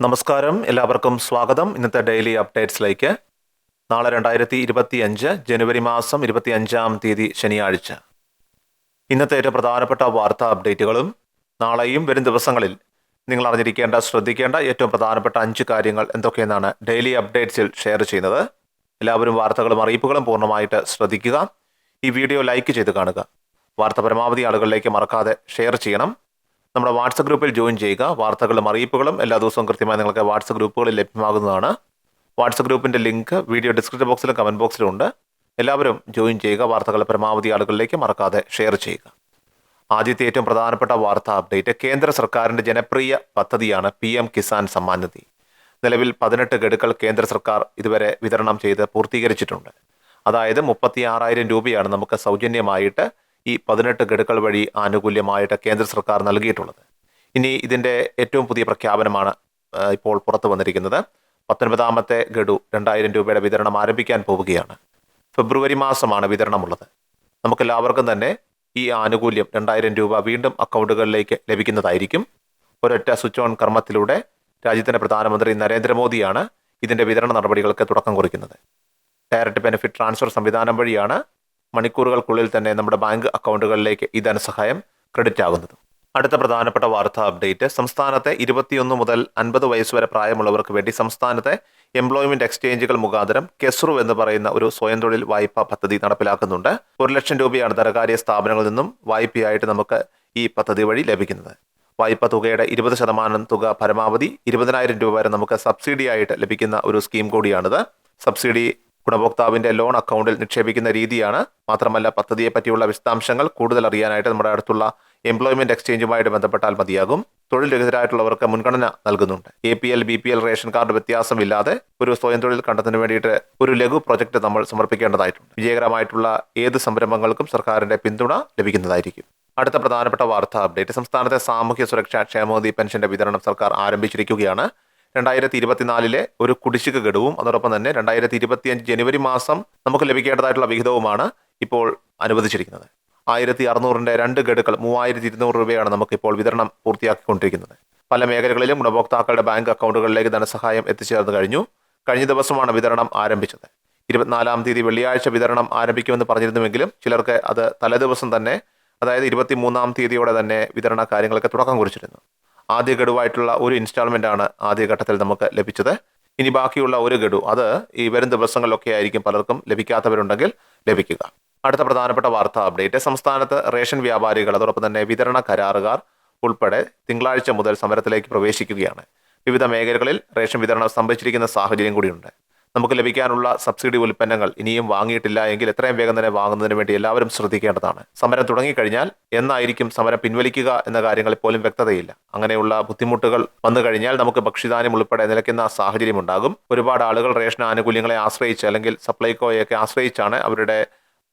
നമസ്കാരം. എല്ലാവർക്കും സ്വാഗതം. ഇന്നത്തെ ഡെയിലി അപ്ഡേറ്റ്സിലേക്ക്. നാളെ രണ്ടായിരത്തി ഇരുപത്തി അഞ്ച് ജനുവരി മാസം ഇരുപത്തി അഞ്ചാം തീയതി ശനിയാഴ്ച. ഇന്നത്തെ ഏറ്റവും പ്രധാനപ്പെട്ട വാർത്താ അപ്ഡേറ്റുകളും നാളെയും വരും ദിവസങ്ങളിൽ നിങ്ങൾ അറിഞ്ഞിരിക്കേണ്ട ശ്രദ്ധിക്കേണ്ട ഏറ്റവും പ്രധാനപ്പെട്ട അഞ്ച് കാര്യങ്ങൾ എന്തൊക്കെയെന്നാണ് ഡെയിലി അപ്ഡേറ്റ്സിൽ ഷെയർ ചെയ്യുന്നത്. എല്ലാവരും വാർത്തകളും അറിയിപ്പുകളും പൂർണമായിട്ട് ശ്രദ്ധിക്കുക. ഈ വീഡിയോ ലൈക്ക് ചെയ്ത് കാണുക. വാർത്ത പരമാവധി ആളുകളിലേക്ക് മറക്കാതെ ഷെയർ ചെയ്യണം. നമ്മുടെ വാട്സപ്പ് ഗ്രൂപ്പിൽ ജോയിൻ ചെയ്യുക. വാർത്തകളും അറിയിപ്പുകളും എല്ലാ ദിവസവും കൃത്യമായി നിങ്ങൾക്ക് വാട്സപ്പ് ഗ്രൂപ്പുകളിൽ ലഭ്യമാകുന്നതാണ്. വാട്സപ്പ് ഗ്രൂപ്പിന്റെ ലിങ്ക് വീഡിയോ ഡിസ്ക്രിപ്ഷൻ ബോക്സിലും കമന്റ് ബോക്സിലും ഉണ്ട്. എല്ലാവരും ജോയിൻ ചെയ്യുക. വാർത്തകൾ പരമാവധി ആളുകളിലേക്ക് മറക്കാതെ ഷെയർ ചെയ്യുക. ആദ്യത്തെ ഏറ്റവും പ്രധാനപ്പെട്ട വാർത്താ അപ്ഡേറ്റ് കേന്ദ്ര സർക്കാരിന്റെ ജനപ്രിയ പദ്ധതിയാണ് പി എം കിസാൻ സമ്മാൻ നിധി. നിലവിൽ പതിനെട്ട് ഗഡുക്കൾ കേന്ദ്ര സർക്കാർ ഇതുവരെ വിതരണം ചെയ്ത് പൂർത്തീകരിച്ചിട്ടുണ്ട്. അതായത് മുപ്പത്തി ആറായിരം രൂപയാണ് നമുക്ക് സൗജന്യമായിട്ട് ഈ പതിനെട്ട് ഗഡുക്കൾ വഴി ആനുകൂല്യമായിട്ട് കേന്ദ്ര സർക്കാർ നൽകിയിട്ടുള്ളത്. ഇനി ഇതിന്റെ ഏറ്റവും പുതിയ പ്രഖ്യാപനമാണ് ഇപ്പോൾ പുറത്തു വന്നിരിക്കുന്നത്. പത്തൊൻപതാമത്തെ ഗഡു രണ്ടായിരം രൂപയുടെ വിതരണം ആരംഭിക്കാൻ പോവുകയാണ്. ഫെബ്രുവരി മാസമാണ് വിതരണമുള്ളത്. നമുക്കെല്ലാവർക്കും തന്നെ ഈ ആനുകൂല്യം രണ്ടായിരം രൂപ വീണ്ടും അക്കൗണ്ടുകളിലേക്ക് ലഭിക്കുന്നതായിരിക്കും. ഒരൊറ്റ സ്വിച്ച് ഓൺ കർമ്മത്തിലൂടെ രാജ്യത്തിന്റെ പ്രധാനമന്ത്രി നരേന്ദ്രമോദിയാണ് ഇതിന്റെ വിതരണ നടപടികൾക്ക് തുടക്കം കുറിക്കുന്നത്. ഡയറക്റ്റ് ബെനിഫിറ്റ് ട്രാൻസ്ഫർ സംവിധാനം വഴിയാണ് മണിക്കൂറുകൾക്കുള്ളിൽ തന്നെ നമ്മുടെ ബാങ്ക് അക്കൗണ്ടുകളിലേക്ക് ഈ ധനസഹായം ക്രെഡിറ്റ് ആകുന്നത് അടുത്ത പ്രധാനപ്പെട്ട വാർത്താ അപ്ഡേറ്റ്. സംസ്ഥാനത്തെ ഇരുപത്തിയൊന്ന് മുതൽ അൻപത് വയസ്സ് വരെ പ്രായമുള്ളവർക്ക് വേണ്ടി സംസ്ഥാനത്തെ എംപ്ലോയ്മെന്റ് എക്സ്ചേഞ്ചുകൾ മുഖാന്തരം കെസ്റു എന്ന് പറയുന്ന ഒരു സ്വയം തൊഴിൽ വായ്പാ പദ്ധതി നടപ്പിലാക്കുന്നുണ്ട്. ഒരു ലക്ഷം രൂപയാണ് ധനകാര്യ സ്ഥാപനങ്ങളിൽ നിന്നും വായ്പയായിട്ട് നമുക്ക് ഈ പദ്ധതി വഴി ലഭിക്കുന്നത്. വായ്പ തുകയുടെ ഇരുപത് ശതമാനം തുക പരമാവധി ഇരുപതിനായിരം രൂപ വരെ നമുക്ക് സബ്സിഡിയായിട്ട് ലഭിക്കുന്ന ഒരു സ്കീം കൂടിയാണിത്. സബ്സിഡി ഗുണഭോക്താവിന്റെ ലോൺ അക്കൗണ്ടിൽ നിക്ഷേപിക്കുന്ന രീതിയാണ്. മാത്രമല്ല പദ്ധതിയെ പറ്റിയുള്ള വിശദാംശങ്ങൾ കൂടുതൽ അറിയാനായിട്ട് നമ്മുടെ അടുത്തുള്ള എംപ്ലോയ്മെന്റ് എക്സ്ചേഞ്ചുമായിട്ട് ബന്ധപ്പെട്ടാൽ മതിയാകും. തൊഴിൽ രഹിതരായിട്ടുള്ളവർക്ക് മുൻഗണന നൽകുന്നുണ്ട്. A P L B P L ration card വ്യത്യാസമില്ലാതെ ഒരു സ്വയം തൊഴിൽ കണ്ടെത്തുന്നതിന് വേണ്ടിയിട്ട് ഒരു ലഘു പ്രൊജക്ട് നമ്മൾ സമർപ്പിക്കേണ്ടതായിട്ടുണ്ട്. വിജയകരമായിട്ടുള്ള ഏത് സംരംഭങ്ങൾക്കും സർക്കാരിന്റെ പിന്തുണ ലഭിക്കുന്നതായിരിക്കും. അടുത്ത പ്രധാനപ്പെട്ട വാർത്താ അപ്ഡേറ്റ് സംസ്ഥാനത്തെ സാമൂഹ്യ സുരക്ഷാ ക്ഷേമനിധി പെൻഷന്റെ വിതരണം സർക്കാർ ആരംഭിച്ചിരിക്കുകയാണ്. രണ്ടായിരത്തി ഇരുപത്തിനാലിലെ ഒരു കുടിശ്ശിക ഗഡുവും അതോടൊപ്പം തന്നെ രണ്ടായിരത്തി ഇരുപത്തിയഞ്ച് ജനുവരി മാസം നമുക്ക് ലഭിക്കേണ്ടതായിട്ടുള്ള വിഹിതവുമാണ് ഇപ്പോൾ അനുവദിച്ചിരിക്കുന്നത്. ആയിരത്തി അറുന്നൂറിന്റെ രണ്ട് ഗഡുക്കൾ മൂവായിരത്തി ഇരുന്നൂറ് രൂപയാണ് നമുക്കിപ്പോൾ വിതരണം പൂർത്തിയാക്കിക്കൊണ്ടിരിക്കുന്നത്. പല മേഖലകളിലും ഗുണഭോക്താക്കളുടെ ബാങ്ക് അക്കൗണ്ടുകളിലേക്ക് ധനസഹായം എത്തിച്ചേർന്ന് കഴിഞ്ഞു. കഴിഞ്ഞ ദിവസമാണ് വിതരണം ആരംഭിച്ചത്. ഇരുപത്തിനാലാം തീയതി വെള്ളിയാഴ്ച വിതരണം ആരംഭിക്കുമെന്ന് പറഞ്ഞിരുന്നുവെങ്കിലും ചിലർക്ക് അത് തലേദിവസം തന്നെ അതായത് ഇരുപത്തി മൂന്നാം തീയതിയോടെ തന്നെ വിതരണ കാര്യങ്ങൾക്ക് തുടക്കം കുറിച്ചിരുന്നു. ആദ്യ ഗഡുവായിട്ടുള്ള ഒരു ഇൻസ്റ്റാൾമെന്റ് ആണ് ആദ്യഘട്ടത്തിൽ നമുക്ക് ലഭിച്ചത്. ഇനി ബാക്കിയുള്ള ഒരു ഗഡു അത് ഈ വരും ദിവസങ്ങളിലൊക്കെ ആയിരിക്കും പലർക്കും ലഭിക്കാത്തവരുണ്ടെങ്കിൽ ലഭിക്കുക. അടുത്ത പ്രധാനപ്പെട്ട വാർത്താ അപ്ഡേറ്റ് സംസ്ഥാനത്ത് റേഷൻ വ്യാപാരികൾ അതോടൊപ്പം തന്നെ വിതരണ കരാറുകാർ ഉൾപ്പെടെ തിങ്കളാഴ്ച മുതൽ സമരത്തിലേക്ക് പ്രവേശിക്കുകയാണ്. വിവിധ മേഖലകളിൽ റേഷൻ വിതരണം സംഭവിച്ചിരിക്കുന്ന സാഹചര്യം കൂടിയുണ്ട്. നമുക്ക് ലഭിക്കാനുള്ള സബ്സിഡി ഉൽപ്പന്നങ്ങൾ ഇനിയും വാങ്ങിയിട്ടില്ല എങ്കിൽ എത്രയും വേഗം തന്നെ വാങ്ങുന്നതിന് വേണ്ടി എല്ലാവരും ശ്രദ്ധിക്കേണ്ടതാണ്. സമരം തുടങ്ങിക്കഴിഞ്ഞാൽ എന്നായിരിക്കും സമരം പിൻവലിക്കുക എന്ന കാര്യങ്ങളിൽ പോലും വ്യക്തതയില്ല. അങ്ങനെയുള്ള ബുദ്ധിമുട്ടുകൾ വന്നു കഴിഞ്ഞാൽ നമുക്ക് ഭക്ഷ്യധാന്യം ഉൾപ്പെടെ നിലയ്ക്കുന്ന സാഹചര്യം ഉണ്ടാകും. ഒരുപാട് ആളുകൾ റേഷൻ ആനുകൂല്യങ്ങളെ ആശ്രയിച്ച് അല്ലെങ്കിൽ സപ്ലൈകോയൊക്കെ ആശ്രയിച്ചാണ് അവരുടെ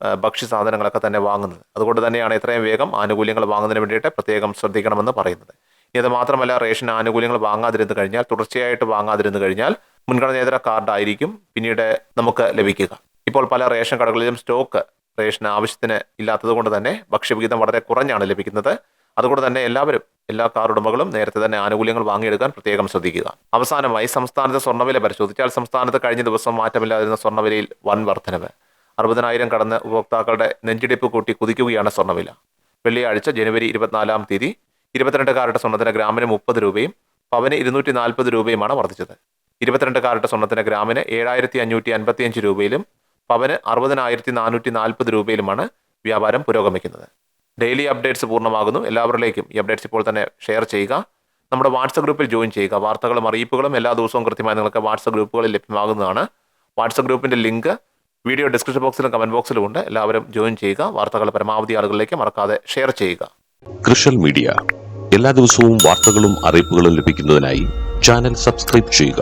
ഭക്ഷ്യ ഭക്ഷ്യസാധനങ്ങളൊക്കെ തന്നെ വാങ്ങുന്നത്. അതുകൊണ്ട് തന്നെയാണ് ഇത്രയും വേഗം ആനുകൂല്യങ്ങൾ വാങ്ങുന്നതിന് വേണ്ടിയിട്ട് പ്രത്യേകം ശ്രദ്ധിക്കണമെന്ന് പറയുന്നത്. ഇത് മാത്രമല്ല റേഷൻ ആനുകൂല്യങ്ങൾ വാങ്ങാതിരുന്നു കഴിഞ്ഞാൽ തുടർച്ചയായിട്ട് വാങ്ങാതിരുന്നു കഴിഞ്ഞാൽ മുൻഗണനേതര കാർഡായിരിക്കും പിന്നീട് നമുക്ക് ലഭിക്കുക. ഇപ്പോൾ പല റേഷൻ കടകളിലും സ്റ്റോക്ക് റേഷൻ ആവശ്യത്തിന് ഇല്ലാത്തത് കൊണ്ട് തന്നെ ഭക്ഷ്യവിഹിതം വളരെ കുറഞ്ഞാണ് ലഭിക്കുന്നത്. അതുകൊണ്ട് തന്നെ എല്ലാവരും എല്ലാ കാർ ഉടമകളും നേരത്തെ തന്നെ ആനുകൂല്യങ്ങൾ വാങ്ങിയെടുക്കാൻ പ്രത്യേകം ശ്രദ്ധിക്കുക. അവസാനമായി സംസ്ഥാനത്തെ സ്വർണവില പരിശോധിച്ചാൽ സംസ്ഥാനത്ത് കഴിഞ്ഞ ദിവസം മാറ്റമില്ലാതിരുന്ന സ്വർണവിലയിൽ വൻ വർധനവ്. അറുപതിനായിരം കടന്ന് ഉപഭോക്താക്കളുടെ നെഞ്ചിടിപ്പ് കൂട്ടി കുതിക്കുകയാണ് സ്വർണവില. വെള്ളിയാഴ്ച ജനുവരി ഇരുപത്തിനാലാം തീയതി ഇരുപത്തിരണ്ട് കാരറ്റ് സ്വർണത്തിന് ഗ്രാമിന് മുപ്പത് രൂപയും പവന് ഇരുന്നൂറ്റി നാൽപ്പത് രൂപയുമാണ് വർദ്ധിച്ചത്. ഇരുപത്തിരണ്ട് കാരറ്റ് സ്വർണത്തിന് ഗ്രാമിന് ഏഴായിരത്തി അഞ്ഞൂറ്റി അൻപത്തിയഞ്ച് രൂപയിലും പവന് അറുപതിനായിരത്തി നാനൂറ്റി നാൽപ്പത് രൂപയിലുമാണ് വ്യാപാരം പുരോഗമിക്കുന്നത്. ഡെയിലി അപ്ഡേറ്റ്സ് പൂർണമാകുന്നു. എല്ലാവരിലേക്കും ഈ അപ്ഡേറ്റ്സ് ഇപ്പോൾ തന്നെ ഷെയർ ചെയ്യുക. നമ്മുടെ വാട്സപ്പ് ഗ്രൂപ്പിൽ ജോയിൻ ചെയ്യുക. വാർത്തകളും അറിയിപ്പുകളും എല്ലാ ദിവസവും കൃത്യമായി നിങ്ങൾക്ക് വാട്സപ്പ് ഗ്രൂപ്പുകളിൽ ലഭ്യമാകുന്നതാണ്. വാട്സപ്പ് ഗ്രൂപ്പിന്റെ ലിങ്ക് വീഡിയോ ഡിസ്ക്രിപ്ഷൻ ബോക്സിലും കമന്റ് ബോക്സിലും ഉണ്ട്. എല്ലാവരും ജോയിൻ ചെയ്യുക. വാർത്തകൾ പരമാവധി ആളുകളിലേക്ക് മറക്കാതെ ഷെയർ ചെയ്യുക. കൃഷൽ മീഡിയ. എല്ലാ ദിവസവും വാർത്തകളും അറിയിപ്പുകളും ലഭിക്കുന്നതിനായി ചാനൽ സബ്സ്ക്രൈബ് ചെയ്യുക.